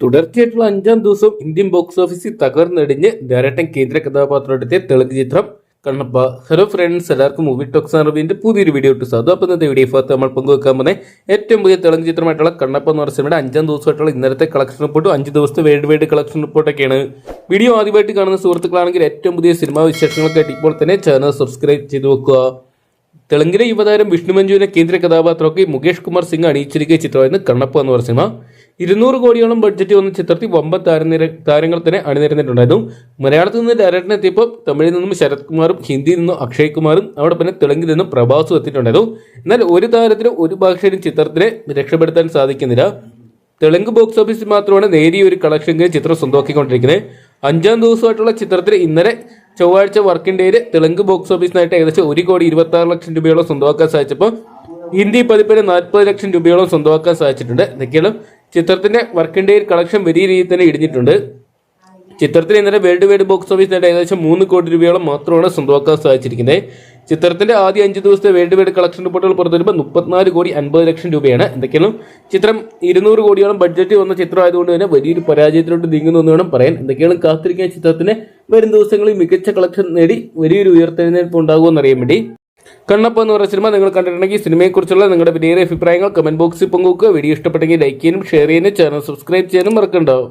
തുടർച്ചയായിട്ടുള്ള അഞ്ചാം ദിവസം ഇന്ത്യൻ ബോക്സ് ഓഫീസിൽ തകർന്നടിഞ്ഞ് ധാരാട്ടം കേന്ദ്ര കഥാപാത്രത്തെ തെലുങ്ക് ചിത്രം. കണ്ണപ്പ. ഹലോ ഫ്രണ്ട്സ് എല്ലാവർക്കും മൂവി ടോക്സ് അറിവിന്റെ പുതിയൊരു വീഡിയോ ഇട്ട് സാധു അപ്പോൾ ഇന്നത്തെ വീഡിയോ ഭാഗത്ത് നമ്മൾ പങ്കുവെക്കാൻ പോകുന്നത് ഏറ്റവും പുതിയ തെലുങ്ക് ചിത്രമായിട്ടുള്ള കണ്ണപ്പ എന്ന് പറഞ്ഞ സിനിമയുടെ അഞ്ചാം ദിവസമായിട്ടുള്ള ഇന്നലത്തെ കളക്ഷൻ റിപ്പോർട്ടും അഞ്ച് ദിവസത്തെ വേൾഡ് വൈഡ് കളക്ഷൻ റിപ്പോർട്ടൊക്കെയാണ് വീഡിയോ ആദ്യമായിട്ട് കാണുന്ന സുഹൃത്തുക്കളാണെങ്കിൽ ഏറ്റവും പുതിയ സിനിമാ വിശേഷങ്ങളൊക്കെ ആയിട്ട് ഇപ്പോൾ തന്നെ ചാനൽ സബ്സ്ക്രൈബ് ചെയ്ത് വെക്കുക. തെലുങ്കിലെ യുവതാരം വിഷ്ണു മഞ്ജുവിനെ കേന്ദ്ര കഥാപാത്രമൊക്കെ മുകേഷ് കുമാർ സിംഗ് അണിയിച്ചിരിക്കുന്ന ചിത്രമായിരുന്നു കണ്ണപ്പ എന്ന് പറഞ്ഞ സിനിമ. ഇരുന്നൂറ് കോടിയോളം ബഡ്ജറ്റ് വന്ന ചിത്രത്തിൽ വമ്പൻ താരനിര താരങ്ങൾ തന്നെ അണിനിരന്നിട്ടുണ്ടായിരുന്നു. മലയാളത്തിൽ നിന്ന് ഡയറക്ടർ എത്തിയപ്പോൾ തമിഴിൽ നിന്നും ശരത് കുമാറും ഹിന്ദിയിൽ നിന്നും അക്ഷയ് കുമാറും അവിടെ പിന്നെ തെലുങ്കിൽ നിന്നും പ്രഭാസും എത്തിയിട്ടുണ്ടായിരുന്നു. എന്നാൽ ഒരു താരത്തിനും ഒരു ഭാഷയിലും ചിത്രത്തിനെ രക്ഷപ്പെടുത്താൻ സാധിക്കുന്നില്ല. തെലുങ്ക് ബോക്സ് ഓഫീസിൽ മാത്രമാണ് നേരിയ ഒരു കളക്ഷൻ ചിത്രം സ്വന്തമാക്കിക്കൊണ്ടിരിക്കുന്നത്. അഞ്ചാം ദിവസമായിട്ടുള്ള ചിത്രത്തിൽ ഇന്നലെ ചൊവ്വാഴ്ച വർക്കിംഗ് ഡേയിൽ തെലുങ്ക് ബോക്സ് ഓഫീസിനായിട്ട് ഏകദേശം ഒരു കോടി ഇരുപത്തി ആറ് ലക്ഷം രൂപയോളം സ്വന്തമാക്കാൻ സാധിച്ചപ്പോൾ ഹിന്ദി പതിപ്പിന് നാൽപ്പത് ലക്ഷം രൂപയോളം സ്വന്തമാക്കാൻ സാധിച്ചിട്ടുണ്ട്. ഇതൊക്കെയാണ് ചിത്രത്തിന്റെ വർക്കിംഗ് ഡേയിൽ കളക്ഷൻ വലിയ രീതിയിൽ തന്നെ ഇടിഞ്ഞിട്ടുണ്ട്. ചിത്രത്തിന് ഇന്നലെ വേൾഡ് വൈഡ് ബോക്സ് ഓഫീസിനായിട്ട് ഏകദേശം മൂന്ന് കോടി രൂപയോളം മാത്രമാണ് സ്വന്തമാക്കാൻ സാധിച്ചിരിക്കുന്നത്. ചിത്രത്തിന്റെ ആദ്യ അഞ്ച് ദിവസത്തെ വേൾഡ് വൈഡ് കളക്ഷൻ റിപ്പോർട്ടുകൾ പുറത്തുവരുമ്പോൾ മുപ്പത്തിനാല് കോടി അൻപത് ലക്ഷം രൂപയാണ്. എന്തൊക്കെയാണ്? ചിത്രം ഇരുന്നൂറ് കോടിയോളം ബഡ്ജറ്റ് വന്ന ചിത്രം ആയതുകൊണ്ട് തന്നെ വലിയൊരു പരാജയത്തിലോട്ട് നീങ്ങുന്നു എന്ന് വേണം പറയാൻ. എന്തൊക്കെയാണ് കാത്തിരിക്കുന്ന ചിത്രത്തിന് വരും ദിവസങ്ങളിൽ മികച്ച കളക്ഷൻ നേടി വലിയൊരു ഉയർത്തെഴുന്നേൽപ്പ് ഉണ്ടാകുമെന്ന് അറിയാൻ വേണ്ടി. കണ്ണപ്പ എന്ന് പറയുന്ന സിനിമ നിങ്ങൾ കണ്ടിട്ടുണ്ടെങ്കിൽ സിനിമയെക്കുറിച്ചുള്ള നിങ്ങളുടെ വലിയ അഭിപ്രായങ്ങൾ കമന്റ് ബോക്സിൽ പങ്കുവെക്കുക. വീഡിയോ ഇഷ്ടപ്പെട്ടെങ്കിൽ ലൈക്ക് ചെയ്യാനും ഷെയർ ചെയ്യാനും ചാനൽ സബ്സ്ക്രൈബ് ചെയ്യാനും മറക്കണ്ടാവും